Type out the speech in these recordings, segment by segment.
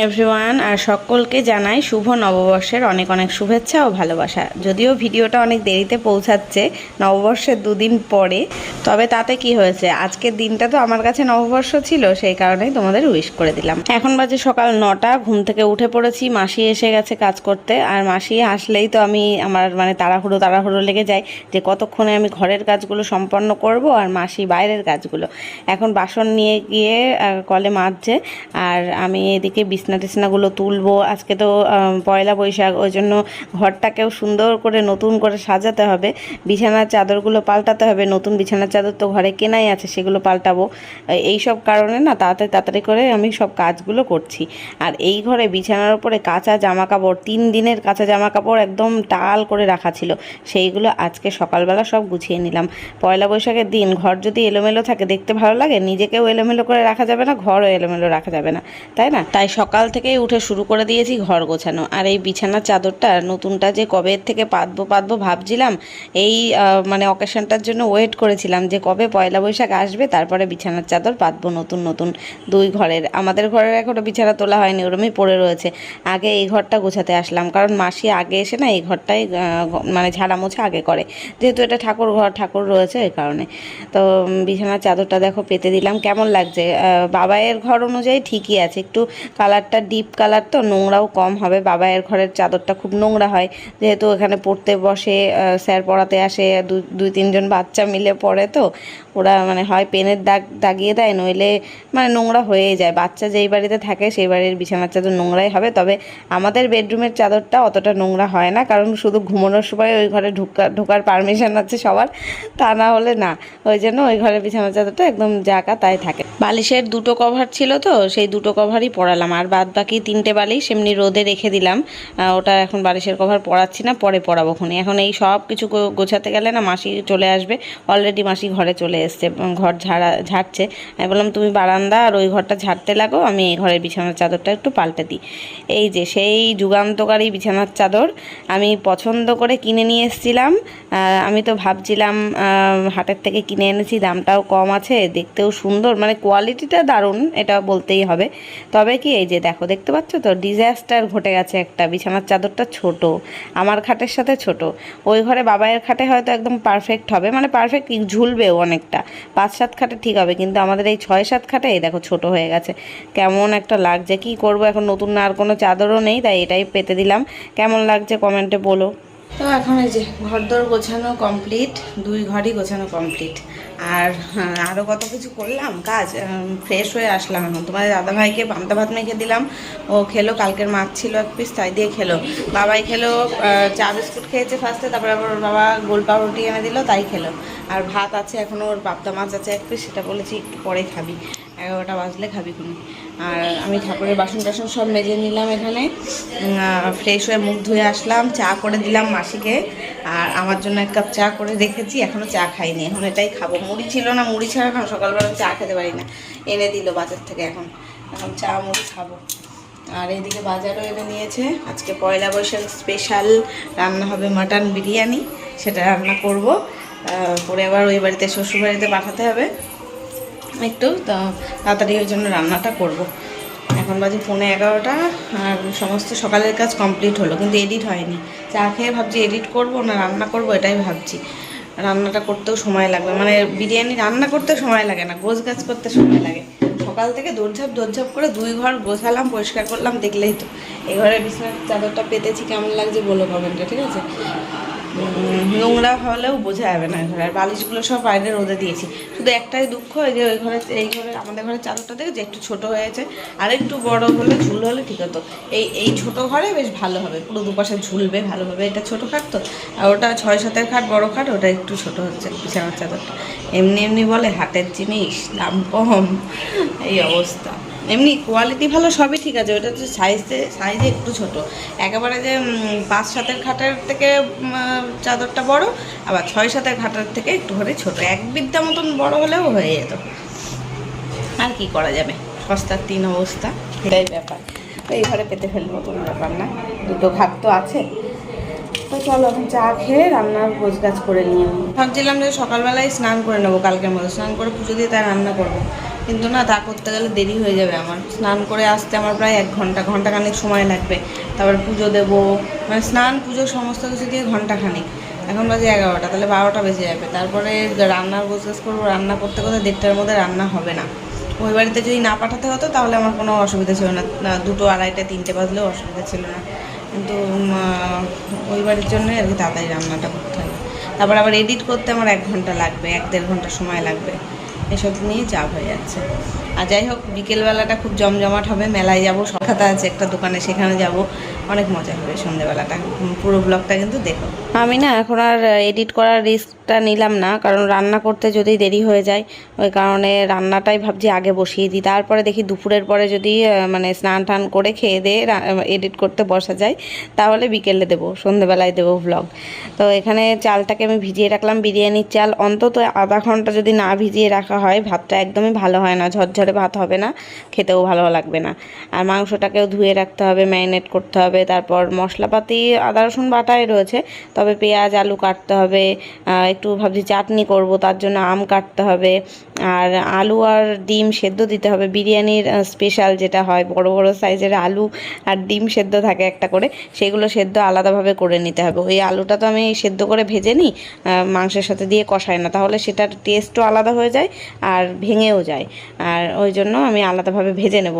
Good morning everyone আর সকলকে জানাই শুভ নববর্ষের অনেক অনেক শুভেচ্ছা ও ভালোবাসা। যদিও ভিডিওটা অনেক দেরিতে পৌঁছাচ্ছে নববর্ষের দুদিন পরে, তবে তাতে কি হয়েছে? আজকের দিনটা তো আমার কাছে নববর্ষ ছিল, সেই কারণেই তোমাদের উইশ করে দিলাম। এখন বাজে সকাল নটা, ঘুম থেকে উঠে পড়েছি, মাসি এসে গেছে কাজ করতে, আর মাসি আসলেই তো আমি আমার মানে তাড়াহুড়ো তাড়াহুড়ো লেগে যায় যে কতক্ষণে আমি ঘরের কাজগুলো সম্পন্ন করব আর মাসি বাইরের কাজগুলো। এখন বাসন নিয়ে গিয়ে কলে মাজছে, আর আমি এদিকে বিছনা টিছনাগুলো তুলবো। আজকে তো পয়লা বৈশাখ, ওই জন্য ঘরটাকেও সুন্দর করে নতুন করে সাজাতে হবে। বিছানার চাদরগুলো পাল্টাতে হবে। নতুন বিছানার চাদর তো ঘরে কেনাই আছে, সেগুলো পাল্টাবো। এই সব কারণে না তাড়াতাড়ি তাড়াতাড়ি করে আমি সব কাজগুলো করছি। আর এই ঘরে বিছানার উপরে কাঁচা জামা কাপড় তিন দিনের কাঁচা জামা কাপড় একদম টাল করে রাখা ছিল। সেইগুলো আজকে সকালবেলা সব গুছিয়ে নিলাম। পয়লা বৈশাখের দিন ঘর যদি এলোমেলো থাকে, দেখতে ভালো লাগে? নিজেকেও এলোমেলো করে রাখা যাবে না, ঘরও এলোমেলো রাখা যাবে না। তাই না? তাই সকাল থেকেই উঠে শুরু করে দিয়েছি ঘর গোছানো। আর এই বিছানার চাদরটা, নতুনটা যে কবে থেকে পাতবো পাতবো ভাবছিলাম, এই মানে অকেশনটার জন্য ওয়েট করেছিলাম যে কবে পয়লা বৈশাখ আসবে, তারপরে বিছানার চাদর পাতবো নতুন নতুন দুই ঘরের। আমাদের ঘরের এখনও বিছানা তোলা হয়নি, ওরমই পড়ে রয়েছে। আগে এই ঘরটা গোছাতে আসলাম, কারণ মাসি আগে এসে না এই ঘরটাই মানে ঝাড়া মোছা আগে করে। যেহেতু এটা ঠাকুর ঘর, ঠাকুর রয়েছে এই কারণে। তো বিছানার চাদরটা দেখো পেতে দিলাম, কেমন লাগছে? বাবায়ের ঘর অনুযায়ী ঠিকই আছে, একটু কালারটা ডিপ কালার তো নোংরাও কম হবে। বাবা এর ঘরের চাদরটা খুব নোংরা হয়। যেহেতু এখানে পড়তে বসে স্যার পড়াতে আসে দুই, তিনজন বাচ্চা মিলে পড়ে তো, ওরা মানে হয় পেনের দাগ, দাগিয়ে দেয়, নইলে মানে নোংরা হয়েই যায়। বাচ্চা যেই বাড়িতে থাকে, সেই বাড়ির বিছানার চাদর নোংরাই হবে। তবে আমাদের বেডরুমের চাদরটা অতটা নোংরা হয় না, কারণ শুধু ঘুমানোর সময় ওই ঘরে ঢুকা, ঢোকার পারমিশন আছে সবার। তা না হলে না, ওই জন্য ওই ঘরের বিছানার চাদরটা একদম জাকা তাই থাকে। বালিশের দুটো কভার ছিল তো, সেই দুটো কভারই পড়ালাম আর বাদ বাকি তিনটে বালিশ এমনি রোদে রেখে দিলাম। ওটা এখন বালিশের কভার পড়াচ্ছি না, পরে পরাবো খুনি। এখন এই সব কিছু গোছাতে গেলে না মাসি চলে আসবে। অলরেডি মাসি ঘরে চলে এসছে ঘর ঝাড়া, ঝাড়ছে। আমি বললাম, তুমি বারান্দা আর ওই ঘরটা ঝাড়তে লাগো, আমি এই ঘরের বিছানার চাদরটা একটু পাল্টে দিই। এই যে সেই যুগান্তকারী বিছানার চাদর আমি পছন্দ করে কিনে নিয়ে এসেছিলাম। আমি তো ভাবছিলাম হাটের থেকে কিনে এনেছি, দামটাও কম আছে, দেখতেও সুন্দর মানে কোয়ালিটিটা দারুণ, এটা বলতেই হবে। তবে কি এই যে দেখো, দেখতে পাচ্ছ তো? ডিজাস্টার ঘটে গেছে একটা। বিছানার চাদরটা ছোট। আমার খাটের সাথে ছোট। ওই ঘরে বাবাইয়ের খাটে হয়তো একদম পারফেক্ট হবে। মানে পারফেক্ট ঝুলবেও অনেকটা। পাঁচ সাত খাটে ঠিক হবে। কিন্তু আমাদের এই ছয় সাত খাটে এই দেখো ছোট হয়ে গেছে। কেমন একটা লাগছে। কি করব? এখন নতুন আর কোনো চাদরও নেই, তাই এটাই পেতে দিলাম। কেমন লাগছে? কমেন্টে বলো। তো এখন এই যে ঘরদোর গোছানো কমপ্লিট দুই ঘরই গোছানো কমপ্লিট আর আরও কত কিছু করলাম? কাজ ফ্রেশ হয়ে আসলাম এখন। তোমাদের দাদাভাইকে, পান্তা ভাত মেখে দিলাম। ও খেলো, কালকের মাছ ছিল এক পিস তাই দিয়ে খেলো। বাবাই খেলো চা বিস্কুট খেয়েছে ফার্স্টে তারপরে আবার বাবা গোল পাউরুটি এনে দিল, তাই খেলো। আর ভাত আছে এখনও ওর পাবদা মাছ আছে এক পিস সেটা বলেছি একটু পরে খাবি। এগারোটা বাজলে খাবি খুনি আর আমি ঠাকুরের বাসন টাসন সব মেজে নিলাম এখানে। ফ্রেশ হয়ে মুখ ধুয়ে আসলাম, চা করে দিলাম মাসিকে। আর আমার জন্য এক কাপ চা করে রেখেছি এখনও চা খাইনি। এখন এটাই খাব। মুড়ি ছিল না, মুড়ি ছাড়া না সকালবেলা চা খেতে পারি না। এনে দিল বাজার থেকে এখন। এখন চা, মুড়ি খাব। আর এদিকে বাজারও এনে নিয়েছে। আজকে পয়লা বৈশাখ স্পেশাল রান্না হবে মাটন বিরিয়ানি। সেটা রান্না করব। করে আবার ওই বাড়িতে শ্বশুর বাড়িতে পাঠাতে হবে। একটু তাড়াতাড়ি ওই জন্য রান্নাটা করব। এখন বাজে পৌনে এগারোটা, আর সমস্ত সকালের কাজ কমপ্লিট হলো, কিন্তু এডিট হয়নি। চা খেয়ে ভাবছি এডিট করব না রান্না করব, এটাই ভাবছি। রান্নাটা করতেও সময় লাগবে মানে বিরিয়ানি রান্না করতে সময় লাগে না, গোছ গাছ করতে সময় লাগে। সকাল থেকে দৌড়ঝাপ দৌড়ঝাপ করে দুই ঘর গোছালাম, পরিষ্কার করলাম, দেখলেই তো। এই ঘরে বিছানার চাদরটা পেতেছি, কেমন লাগছে বলো কমেন্টে ঠিক আছে? নোংরা হলেও বোঝা যাবে না ঘরে আর বালিশগুলো সব বাইরে রোদে দিয়েছি। শুধু একটাই দুঃখ, এই যে ওই ঘরে, এই ঘরে, আমাদের ঘরে চাদরটা দেখে যে একটু ছোট হয়েছে। আর একটু বড় হলে ঝুল হলে ঠিক হতো। এই এই ছোট ঘরে বেশ ভালো হবে। পুরো দুপাশে ঝুলবে ভালোভাবে। এটা ছোট খাট তো। আর ওটা ছয় সাতের খাট, বড় খাট, ওটা একটু ছোট হচ্ছে বিছানার চাদরটা। এমনি এমনি বলে হাতের জিনিস, দাম কম। এই অবস্থা। এমনি কোয়ালিটি ভালো সবই ঠিক আছে, ওটা হচ্ছে সাইজে সাইজে একটু ছোট। একেবারে যে পাঁচ সাতের খাটের থেকে চাদরটা বড়, আবার ছয় সাতের খাটের থেকে একটু করে ছোট। এক বিদ্যা মতন বড় হলেও হয়ে যেত। আর কি করা যাবে? সস্তার তিন অবস্থা, এটাই ব্যাপার। তো এই ঘরে পেতে ফেলব, কোনো ব্যাপার না। দুটো ঘাট তো আছে। তো চলো এখন চা খেয়ে রান্নার গোছ গাছ করে নিয়ে ভাবছিলাম যে সকালবেলায় স্নান করে নেব, কালকের মতো। স্নান করে পুজো দিয়ে তাই রান্না করব। কিন্তু না তা করতে গেলে দেরি হয়ে যাবে আমার। স্নান করে আসতে আমার প্রায় এক ঘণ্টা ঘন্টাখানেক সময় লাগবে। তারপর পুজো দেবো মানে স্নান পুজো সমস্ত কিছু দিয়ে ঘন্টাখানেক। এখন বাজে এগারোটা তাহলে বারোটা বেজে যাবে। তারপরে রান্নার প্রসেস করব। রান্না করতে করতে দেড়টার মধ্যে রান্না হবে না। ওই বাড়িতে যদি না পাঠাতে হতো তাহলে আমার কোনো অসুবিধা ছিল না, দুটো আড়াইটা তিনটে বাজলেও অসুবিধা ছিল না। কিন্তু ওই বাড়ির জন্যই আর কি তাড়াতাড়ি রান্নাটা করতে হবে তারপর আবার এডিট করতে আমার এক ঘণ্টা লাগবে এক দেড় ঘণ্টা সময় লাগবে। এসব নিয়ে চাপ হয়ে যাচ্ছে। আর যাই হোক, বিকেলবেলাটা খুব জমজমাট হবে, মেলায় যাব সখাতা আছে একটা দোকানে, সেখানে যাব। অনেক মজা হবে সন্ধেবেলাটা। পুরো ব্লগটা কিন্তু দেখো। আমি না এখন আর এডিট করার রিস্কটা নিলাম না। কারণ রান্না করতে যদি দেরি হয়ে যায়, ওই কারণে রান্নাটাই ভাবছি আগে বসিয়ে দিই। তারপরে দেখি দুপুরের পরে যদি মানে স্নান টান করে খেয়ে দিয়ে এডিট করতে বসা যায়, তাহলে বিকেলে দেবো, সন্ধেবেলায় দেবো ভ্লগ তো এখানে চালটাকে আমি ভিজিয়ে রাখলাম, বিরিয়ানির চাল। অন্তত আধা ঘণ্টা যদি না ভিজিয়ে রাখা হয়, ভাতটা একদমই ভালো হয় না। ঝরঝরে ভাত হবে না, খেতেও ভালো লাগবে না। আর মাংসটাকেও ধুয়ে রাখতে হবে, ম্যারিনেট করতে হবে। তারপর মশলাপাতি, আদা, রসুন বাটাই রয়েছে। তবে পেঁয়াজ, আলু কাটতে হবে একটু ভাবছি চাটনি করব, তার জন্য আম কাটতে হবে, আর আলু আর ডিম সেদ্ধ দিতে হবে। বিরিয়ানির স্পেশাল যেটা হয়, বড় বড় সাইজের আলু আর ডিম সেদ্ধ থাকে একটা করে, সেগুলো সেদ্ধ আলাদাভাবে করে নিতে হবে। ওই আলুটা তো আমি সেদ্ধ করে ভেজে নিই মাংসের সাথে দিয়ে কষাই না, তাহলে সেটার টেস্টও আলাদা হয়ে যায় আর ভেঙেও যায়। আর ওই জন্য আমি আলাদাভাবে ভেজে নেব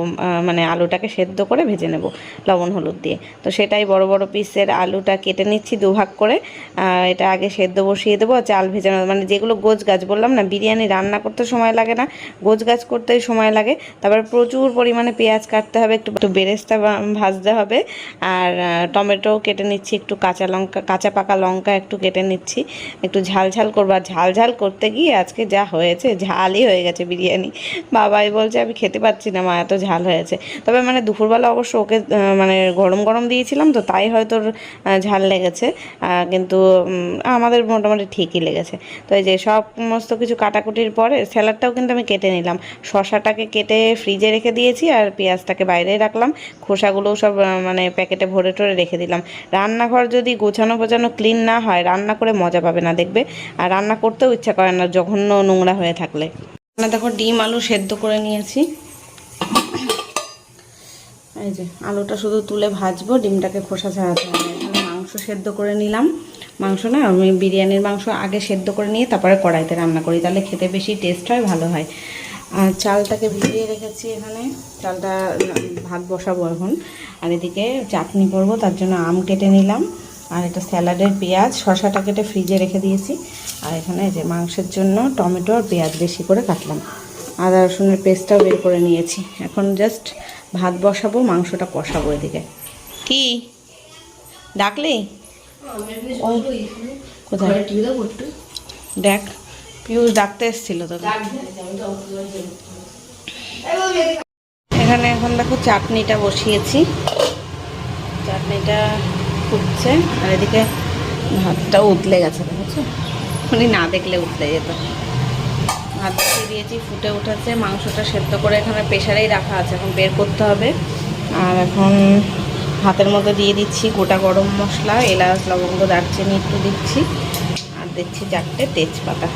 মানে আলুটাকে সেদ্ধ করে ভেজে নেব, লবণ, হলুদ দিয়ে। তো সেটাই বড় বড় পিসের আলুটা কেটে নিচ্ছি, দুভাগ করে আহ, এটা আগে সেদ্ধ বসিয়ে দেবো চাল ভেজানো মানে যেগুলো গোছ গাছ বললাম না বিরিয়ানি রান্না করতে সময় লাগে না গোছ গাছ করতেই সময় লাগে তারপর প্রচুর পরিমাণে পেঁয়াজ কাটতে হবে একটু একটু বেরেস্তা ভাজতে হবে আর টমেটো কেটে নিচ্ছি একটু কাঁচা লঙ্কা কাঁচা পাকা লঙ্কা একটু কেটে নিচ্ছি একটু ঝাল ঝাল করব আর ঝাল ঝাল করতে গিয়ে আজকে যা হয়েছে ঝালই হয়ে গেছে বিরিয়ানি বাবাই বলছে আমি খেতে পাচ্ছি না মা এত ঝাল হয়েছে তবে মানে দুপুরবেলা অবশ্য ওকে মানে গরম গরম দিয়েছিলাম তো তাই হয়তো ঝাল লেগেছে কিন্তু আমাদের মোটামুটি ঠিকই লেগেছে। তো এই যে সমস্ত কিছু কাটাকুটির পরে স্যালাডটাও কিন্তু আমি কেটে নিলাম। শশাটাকে কেটে ফ্রিজে রেখে দিয়েছি আর পেঁয়াজটাকে বাইরে রাখলাম। খোসাগুলোও সব মানে প্যাকেটে ভরে টরে রেখে দিলাম। রান্নাঘর যদি গোছানো গোছানো ক্লিন না হয়, রান্না করে মজা পাবে না দেখবে। আর রান্না করতেও ইচ্ছা করে না জঘন্য নোংরা হয়ে থাকলে। দেখো ডিম আলু সেদ্ধ করে নিয়েছি। এই যে আলুটা শুধু তুলে ভাজবো, ডিমটাকে খোসা ছাড়াতে হবে। মাংস সেদ্ধ করে নিলাম। মাংস না, আমি বিরিয়ানির মাংস আগে সেদ্ধ করে নিয়ে তারপরে কড়াইতে রান্না করি, তাহলে খেতে বেশি টেস্ট হয়, ভালো হয়। আর চালটাকে ভিজিয়ে রেখেছি এখানে। চালটা ভাত বসাবো এখন। আর এদিকে চাটনি করব, তার জন্য আম কেটে নিলাম। আর এটা স্যালাডের পেঁয়াজ শশাটা কেটে ফ্রিজে রেখে দিয়েছি। আর এখানে যে মাংসের জন্য টমেটো আর পেঁয়াজ বেশি করে কাটলাম। আদা রসুনের পেস্টটাও বের করে নিয়েছি। এখন জাস্ট ভাত বসাবো, মাংসটা কষাবো এদিকে। কি? ডাকলি? কোথায়? দেখ পিয়ুষ ডাকতে এসেছিল তোকে। এখানে এখন দেখো চাটনিটা বসিয়েছি। চাটনিটা ফুটছে আর এদিকে ভাতটা উতলে গেছে দেখেছ? উনি না দেখলে উতলে যেত। ভাত বসিয়ে দিয়েছি ফুটে উঠেছে মাংসটা সেদ্ধ করে এখানে প্রেশারেই রাখা আছে এখন বের করতে হবে। আর এখন ভাতের মধ্যে দিয়ে দিচ্ছি গোটা গরম মশলা, এলাচ, লবঙ্গ, দারচিনি একটু দিচ্ছি। আর দিচ্ছি চারটে তেজপাতা।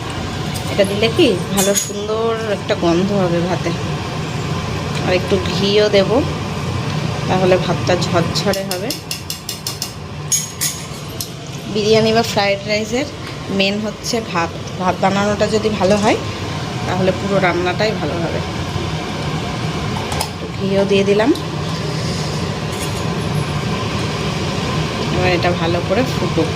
এটা দিলে কি ভালো সুন্দর একটা গন্ধ হবে ভাতে। আর একটু ঘিও দেব, তাহলে ভাতটা ঝরঝরে হবে। বিরিয়ানি বা ফ্রায়েড রাইসের মেন হচ্ছে ভাত। ভাত বানানোটা যদি ভালো হয়, তাহলে পুরো রান্নাটাই ভালো হবে। ঘিও দিয়ে দিলাম। এবার এটা ভালো করে ফুটুক।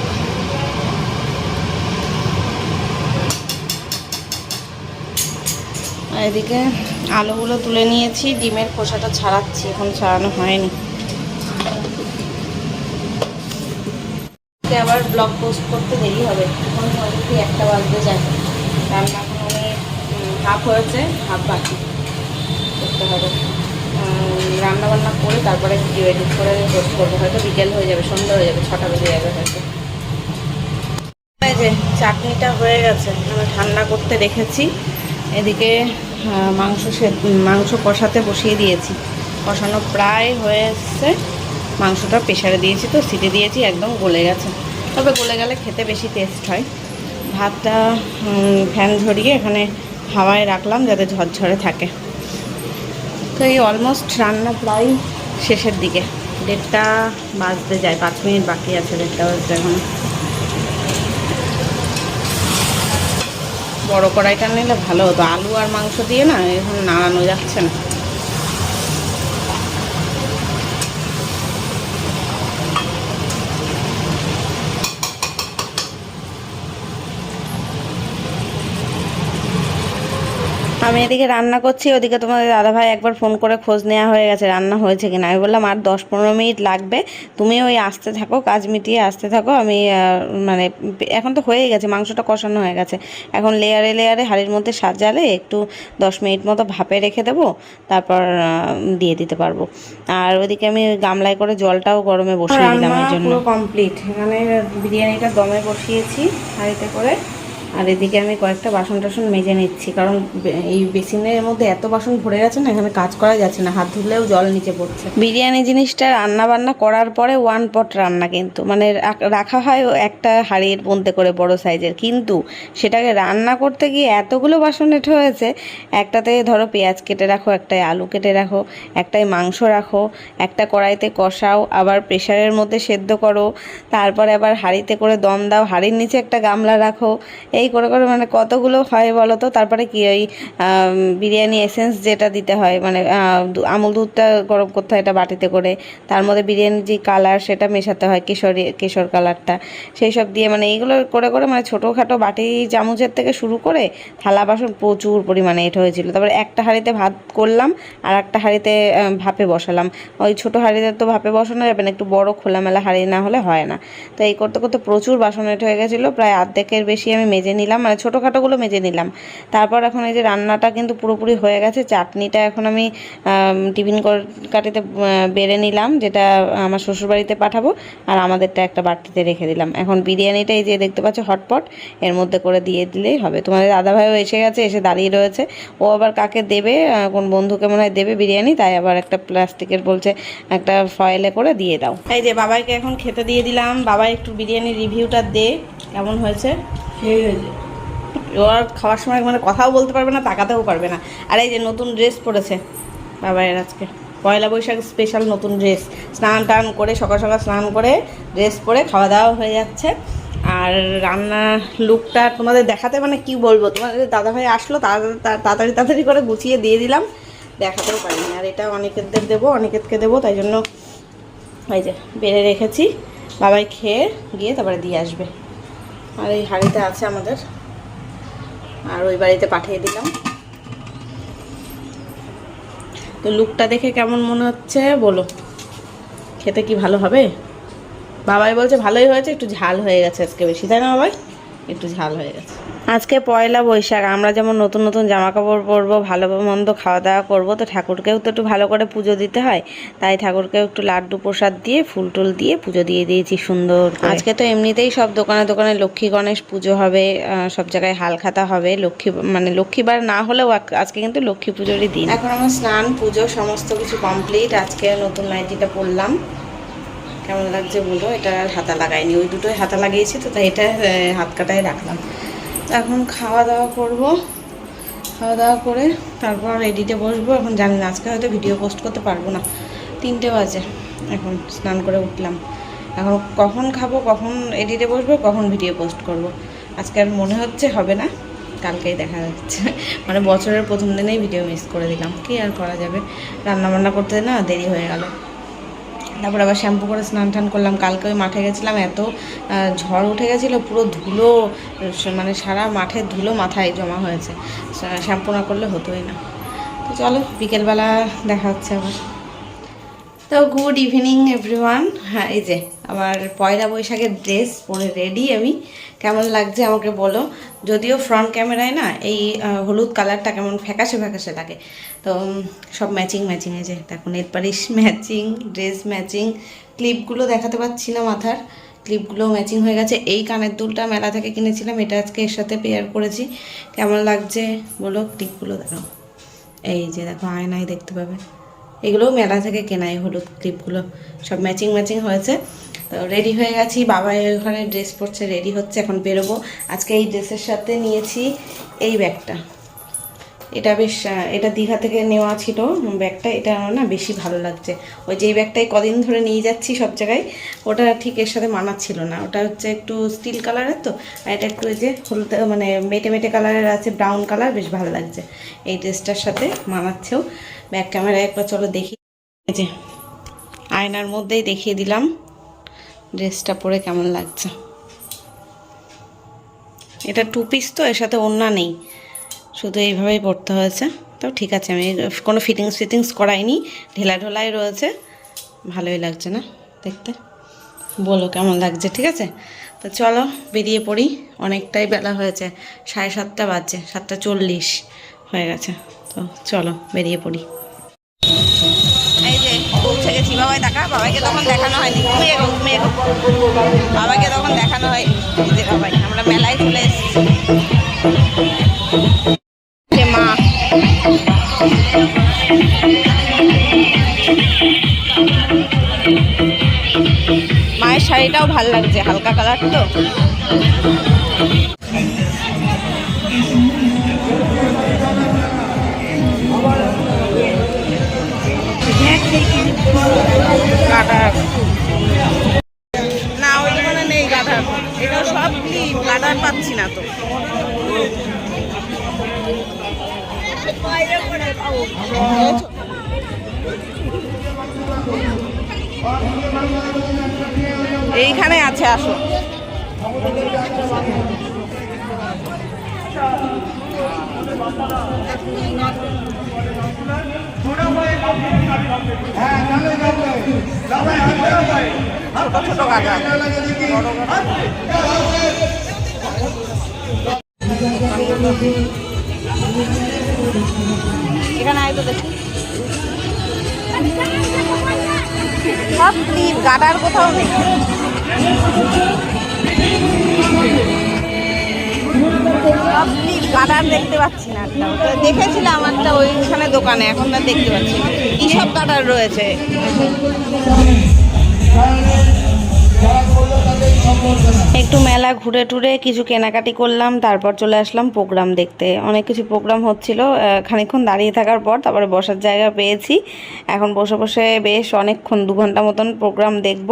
এদিকে আলুগুলো তুলে নিয়েছি, ডিমের খোসাটা ছাড়াচ্ছি, এখন ছাড়ানো হয়নি। আবার ব্লগ পোস্ট করতে দেরি হবে, এখন মোটামুটি একটা বাজতে যায়। রান্না এখন আমি হাফ হয়েছে হাফ বাকি করতে হবে। রান্না বান্না করে তারপরে ভিডিও এডিট করে পোস্ট করব। হয়তো বিকেল হয়ে যাবে, সন্ধ্যা হয়ে যাবে, ছটা বেজে যাবে হয়তো। চাটনিটা হয়ে গেছে আমি ঠান্ডা করতে রেখেছি এদিকে মাংস মাংস কষাতে বসিয়ে দিয়েছি। কষানো প্রায় হয়ে এসছে। মাংসটা প্রেশারে দিয়েছি তো, সিটে দিয়েছি, একদম গলে গেছে। তবে গলে গেলে খেতে বেশি টেস্ট হয়। ভাতটা ফ্যান ঝরিয়ে এখানে হাওয়ায় রাখলাম যাতে ঝরঝরে থাকে। তো এই অলমোস্ট রান্না প্রায় শেষের দিকে। দেড়টা বাজতে যায়, পাঁচ মিনিট বাকি আছে, দেড়টা বাজতে এখন। বড় কড়াইটা নিলে ভালো হতো। আলু আর মাংস দিয়ে না, এখন নাড়ানো যাচ্ছে না। আমি এদিকে রান্না করছি ওদিকে তোমাদের দাদাভাই একবার ফোন করে খোঁজ নেওয়া হয়ে গেছে রান্না হয়েছে কিনা। আমি বললাম আর দশ পনেরো মিনিট লাগবে তুমি ওই আসতে থাকো কাজ মিটিয়ে আসতে থাকো আমি মানে এখন তো হয়ে গেছে মাংসটা কষানো হয়ে গেছে। এখন লেয়ারে লেয়ারে হাঁড়ির মধ্যে সাজালে একটু দশ মিনিট মতো ভাপে রেখে দেবো তারপর দিয়ে দিতে পারব। আর ওদিকে আমি গামলায় করে জলটাও গরমে বসিয়ে দিলাম এই জন্য। কমপ্লিট এখানে বিরিয়ানিটা দমে বসিয়েছি হাঁড়িতে করে। আর এদিকে আমি কয়েকটা বাসন টাসন মেজে নিচ্ছি, কারণ এই বেসিনের মধ্যে এত বাসন ভরে গেছে না, এখানে কাজ করা যাচ্ছে না, হাত ধুলেও জল নিচে পড়ছে। বিরিয়ানি জিনিসটা রান্না বান্না করার পরে ওয়ান পট রান্না কিন্তু মানে রাখ- হয় একটা হাঁড়ির মধ্যে করে বড় সাইজের, কিন্তু সেটাকে রান্না করতে গিয়ে এতগুলো বাসন এঁটো হয়েছে, একটাতে ধরো পেঁয়াজ কেটে রাখো, একটায় আলু কেটে রাখো, একটায় মাংস রাখো, একটা কড়াইতে কষাও, আবার প্রেশারের মধ্যে সেদ্ধ করো, তারপরে আবার হাঁড়িতে করে দম দাও, হাঁড়ির নিচে একটা গামলা রাখো এই করে করে মানে কতগুলো হয় বলো তো? তারপরে কি ওই বিরিয়ানি এসেন্স যেটা দিতে হয় মানে আমুল দুধটা গরম করতে হয় এটা বাটিতে করে। তার মধ্যে বিরিয়ানির যে কালার সেটা মেশাতে হয়, কেশরি, কেশর কালারটা সেই সব দিয়ে মানে এইগুলো করে করে মানে ছোটোখাটো বাটি চামচের থেকে শুরু করে থালা বাসন প্রচুর পরিমাণে এটা হয়েছিল। তারপরে একটা হাঁড়িতে ভাত করলাম, আর একটা হাঁড়িতে ভাপে বসালাম। ওই ছোটো হাঁড়িতে তো ভাপে বসানো যাবে না, একটু বড় খোলামেলা হাঁড়ি না হলে হয় না। তো এই করতে করতে প্রচুর বাসন এঁটো হয়ে গেছিল, প্রায় অর্ধেকের বেশি আমি মেজে নিলাম মানে ছোটোখাটোগুলো মেজে নিলাম। তারপর এখন এই যে রান্নাটা কিন্তু পুরোপুরি হয়ে গেছে, চাটনিটা এখন আমি টিফিন কাটিতে বেড়ে নিলাম, যেটা আমার শ্বশুরবাড়িতে পাঠাবো, আর আমাদেরটা একটা বাটিতে রেখে দিলাম। এখন বিরিয়ানিটা এই যে দেখতে পাচ্ছ, হটপট, এর মধ্যে করে দিয়ে দিলেই হবে। তোমাদের দাদাভাইও এসে গেছে, এসে দাঁড়িয়ে রয়েছে। ও আবার কাকে দেবে কোন বন্ধুকে মনে হয় দেবে বিরিয়ানি, তাই আবার একটা প্লাস্টিকের বলছে, একটা ফয়েলে করে দিয়ে দাও। এই যে বাবাইকে এখন খেতে দিয়ে দিলাম। বাবা একটু বিরিয়ানির রিভিউটা দে, কেমন হয়েছে? সেই হয়েছে ও আর খাওয়ার সময় মানে কথাও বলতে পারবে না, তাকাতেও পারবে না। আর এই যে নতুন ড্রেস পরেছে বাবাইয়ের আজকে। পয়লা বৈশাখ স্পেশাল নতুন ড্রেস স্নান টান করে, সকাল সকাল স্নান করে ড্রেস পরে খাওয়া দাওয়া হয়ে যাচ্ছে। আর রান্না লুকটা তোমাদের দেখাতে মানে কি বলব? তোমাদের দাদাভাই আসলো তাড়াতাড়ি তাড়াতাড়ি করে গুছিয়ে দিয়ে দিলাম। দেখাতেও পারিনি। আর এটা অনেকেরদের দেবো অনেকেরকে দেবো, তাই জন্য এই যে বেড়ে রেখেছি। বাবাই খেয়ে গিয়ে তারপরে দিয়ে আসবে। আর এই হাঁড়িতে আছে আমাদের। আর ওই বাড়িতে পাঠিয়ে দিলাম। তো লুকটা দেখে কেমন মনে হচ্ছে বলো। খেতে কি ভালো হবে? বাবাই বলছে ভালোই হয়েছে, একটু ঝাল হয়ে গেছে আজকে বেশি, তাই না বাবাই? একটু ঝাল হয়ে গেছে। আজকে পয়লা বৈশাখ আমরা যেমন নতুন নতুন জামা কাপড় পরবো ভালো মন্দ খাওয়া দাওয়া করব তো ঠাকুরকেও তো একটু ভালো করে পুজো দিতে হয়। তাই ঠাকুরকেও একটু লাড্ডু প্রসাদ দিয়ে ফুল টুল দিয়ে পুজো দিয়ে দিয়েছি সুন্দর আজকে তো এমনিতেই সব দোকানে দোকানে লক্ষ্মী গণেশ পুজো হবে সব জায়গায় হালখাতা হবে লক্ষ্মী মানে লক্ষ্মীবার না হলেও আজকে কিন্তু লক্ষ্মী পুজোরই দিন। এখন আমার স্নান পুজো সমস্ত কিছু কমপ্লিট আজকে নতুন নাইটিটা পরলাম। কেমন লাগছে বলো? এটা আর হাতা লাগাইনি। ওই দুটোই হাতা লাগিয়েছি তো, তাই এটা হাত কাটায় রাখলাম। এখন খাওয়া দাওয়া করব। খাওয়া দাওয়া করে তারপর এডিটে বসবো। এখন জানি না, আজকে হয়তো ভিডিও পোস্ট করতে পারব না। তিনটে বাজে। এখন স্নান করে উঠলাম। এখন কখন খাব, কখন এডিটে বসবো, কখন ভিডিও পোস্ট করব। আজকে আর মনে হচ্ছে হবে না, কালকেই দেখা যাচ্ছে। মানে বছরের প্রথম দিনেই ভিডিও মিস করে দিলাম। কি আর করা যাবে? রান্না বান্না করতে না দেরি হয়ে গেল। তারপর আবার শ্যাম্পু করে স্নান টান করলাম। কালকে ওই মাঠে গেছিলাম, এত ঝড় উঠে গেছিল, পুরো ধুলো মানে সারা মাঠে ধুলো মাথায় জমা হয়েছে। শ্যাম্পু না করলে হতোই না। তো চলো, বিকেলবেলা দেখা হচ্ছে আবার। তো গুড ইভিনিং এভরিওয়ান হ্যাঁ এই যে আমার পয়লা বৈশাখের ড্রেস পরে রেডি আমি। কেমন লাগছে আমাকে বলো? যদিও ফ্রন্ট ক্যামেরায় না, এই হলুদ কালারটা কেমন ফ্যাকাশে ফ্যাকাশে লাগে। তো সব ম্যাচিং ম্যাচিং এই যে। দেখো নেল ম্যাচিং ড্রেস ম্যাচিং ক্লিপগুলো দেখাতে পাচ্ছি না মাথার। ক্লিপগুলো ম্যাচিং হয়ে গেছে। এই কানের দুলটা মেলা থেকে কিনেছিলাম, এটা আজকে এর সাথে পেয়ার করেছি। কেমন লাগছে বলো? ক্লিপগুলো দেখো এই যে, দেখো, আয়নায় দেখতে পাবে। এগুলোও মেলা থেকে কেনাই হলুদ ক্লিপগুলো। সব ম্যাচিং ম্যাচিং হয়েছে। তো রেডি হয়ে গেছি। বাবা ওখানে ড্রেস পরছে রেডি হচ্ছে, এখন বেরোবো। আজকে এই ড্রেসের সাথে নিয়েছি এই ব্যাগটা। এটা বেশ এটা দীঘা থেকে নেওয়া ছিল। ব্যাগটা, এটা আমার না বেশি ভালো লাগছে। ওই যেই ব্যাগটাই কদিন ধরে নিয়ে যাচ্ছি সব জায়গায়। ওটা ঠিক এর সাথে মানাচ্ছিল না। ওটা হচ্ছে একটু স্টিল কালারের তো। আর এটা একটু ওই যে হলুদ মানে মেটে মেটে কালারের আছে ব্রাউন কালার বেশ ভালো লাগছে। এই ড্রেসটার সাথে মানাচ্ছেও। ব্যাক ক্যামেরায় একবার চলো দেখি। যে, আয়নার মধ্যেই দেখিয়ে দিলাম ড্রেসটা পরে কেমন লাগছে। এটা টু পিস তো, এর সাথে ওড়না নেই। শুধু এইভাবেই পড়তে হয়েছে। তো ঠিক আছে, আমি কোনো ফিটিংস ফিটিংস করাইনি, ঢেলা ঢোলাই রয়েছে। ভালোই লাগছে না দেখতে। বলো কেমন লাগছে, ঠিক আছে? তো চলো, বেরিয়ে পড়ি। অনেকটাই বেলা হয়েছে, সাড়ে সাতটা বাজছে, সাতটা চল্লিশ হয়ে গেছে। তো চলো, বেরিয়ে পড়ি। পৌঁছে গেছি দেখা? বাবাইকে তখন দেখানো হয়নি। ঘুমিয়ে গো ঘুমিয়ে বাবাকে তখন দেখানো হয়। যে বাবাই, আমরা মেলায় চলে এসেছি। মা। মায়ের শাড়িটাও ভালো লাগছে, হালকা কালার তো। না দোকানে নেই সব পাচ্ছি না তো। এইখানে আছে আসো। ছোট ছোট গাডার বড় গাডার এখানে আয় তো দেখি। সব ক্লিপ গাডার কোথাও নেই। সব ক্লিপ দেখতে পাচ্ছি না একটা। দেখেছিলাম একটা ওইখানে দোকানে, এখন আর দেখতে পাচ্ছি না। কি সব গাডার রয়েছে? একটু মেলা ঘুরে টুরে কিছু কেনাকাটি করলাম তারপর চলে আসলাম প্রোগ্রাম দেখতে। অনেক কিছু প্রোগ্রাম হচ্ছিল আহ, খানিকক্ষণ দাঁড়িয়ে থাকার পর তারপরে বসার জায়গা পেয়েছি। এখন বসে বসে বেশ অনেকক্ষণ দু ঘণ্টা মতন প্রোগ্রাম দেখব।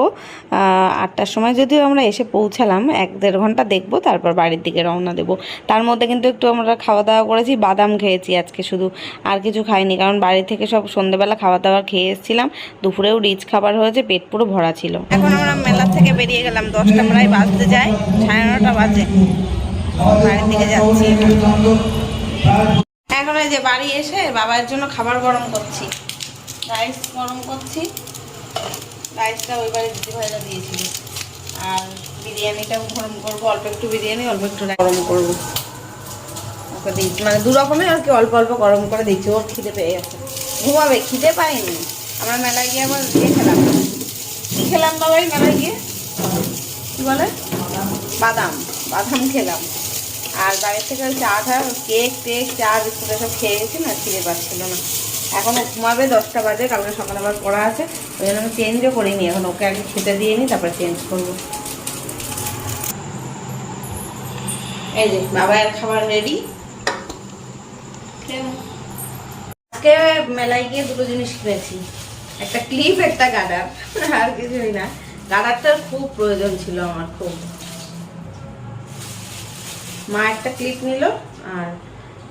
আটটার সময় যদিও আমরা এসে পৌঁছালাম এক দেড় ঘণ্টা দেখব তারপর বাড়ির দিকে রওনা দেবো। তার মধ্যে কিন্তু একটু আমরা খাওয়া দাওয়া করেছি বাদাম খেয়েছি আজকে শুধু। আর কিছু খাইনি কারণ বাড়ি থেকে সব সন্ধেবেলা খাওয়া দাওয়া খেয়ে এসেছিলাম। দুপুরেও রিচ খাবার হয়েছে পেট পুরো ভরা ছিল। এখন আমরা মেলা থেকে বেরিয়ে গেলাম দশটা প্রায় বাজতে যায়। সাড়ে নটা বাজে। বাড়ির দিকে যাচ্ছি। এখন এই যে বাড়ি এসে বাবার জন্য খাবার গরম করছি। রাইস গরম করছি। রাইসটা ওই বাড়ি দিদি ভাইরা দিয়েছিল। আর বিরিয়ানিটাও গরম করব অল্প একটু বিরিয়ানি অল্প একটু গরম করব। ওকে দিচ্ছি মানে দু রকমের আর কি অল্প অল্প গরম করে দিচ্ছি। ওর খিদে পেয়ে গেছে। ঘুমাবে খিদে পাইনি আমরা মেলায় গিয়ে আবার ইয়ে খেলাম। খেলাম বাবাই মেলায় গিয়ে। কি বলে? বাদাম বাদাম খেলাম। আর বাড়ির থেকে চা টা কেক টেক, চা, বিস্কুট সব খেয়ে গেছি, না, খিদে পাচ্ছিল না। এখন ঘুমাবে, দশটা বাজে, কালকে সকালে আবার পড়া আছে, ওই জন্য আমি চেঞ্জও করিনি। এখন ওকে আগে খেতে দিয়ে নিই তারপর চেঞ্জ করব। এই যে বাবার খাবার রেডি আজকে মেলায় গিয়ে দুটো জিনিস কিনেছি। একটা ক্লিপ একটা গাডার, আর কিছুই না। গাডারটার খুব প্রয়োজন ছিল আমার, খুব। মা একটা ক্লিপ নিল, আর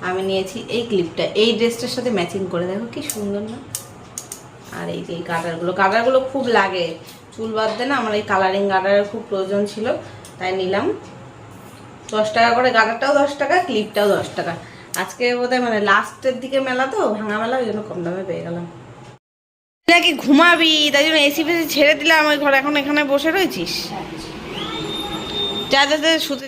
আমি নিয়েছি এই ক্লিপটা এই ড্রেসটার সাথে ম্যাচিং করে, দেখো কি সুন্দর না? আর এই যে এই গাডারগুলো গাডারগুলো খুব লাগে। চুল বাদ বাঁধতে না আমার এই কালারিং গাডারের খুব প্রয়োজন ছিল, তাই নিলাম। দশ টাকা করে গাডারটাও দশ টাকা ক্লিপটাও দশ টাকা। আজকে বোধহয় মানে লাস্টের দিকে মেলা তো, ভাঙা মেলা, ওই জন্য কম দামে পেয়ে গেলাম। নাকি ঘুমাবি? তাই জন্য এসি ফেসি ছেড়ে দিলাম, ওই ঘর এখন এখানে বসে রয়েছিস? যা যা যা, শুতে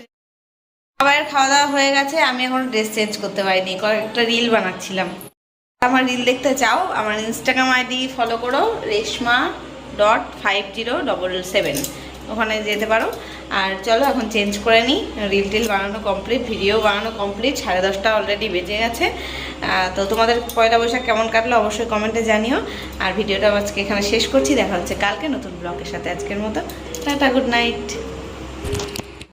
যা। সবাইয়ের খাওয়া দাওয়া হয়ে গেছে, আমি এখন ড্রেস চেঞ্জ করতে পারিনি, কয়েকটা রিল বানাচ্ছিলাম। আমার রিল দেখতে চাও, আমার ইনস্টাগ্রাম আইডি ফলো করো Reshma dot five zero double seven ওখানে যেতে পারো। আর চলো এখন চেঞ্জ করে নিই রিল টিল বানানো কমপ্লিট ভিডিও বানানো কমপ্লিট সাড়ে দশটা অলরেডি বেজে গেছে। তো তোমাদের পয়লা বৈশাখ কেমন কাটলো অবশ্যই কমেন্টে জানিও। আর ভিডিওটা আজকে এখানে শেষ করছি, দেখা হচ্ছে কালকে নতুন ব্লগের সাথে আজকের মতো। Tata good night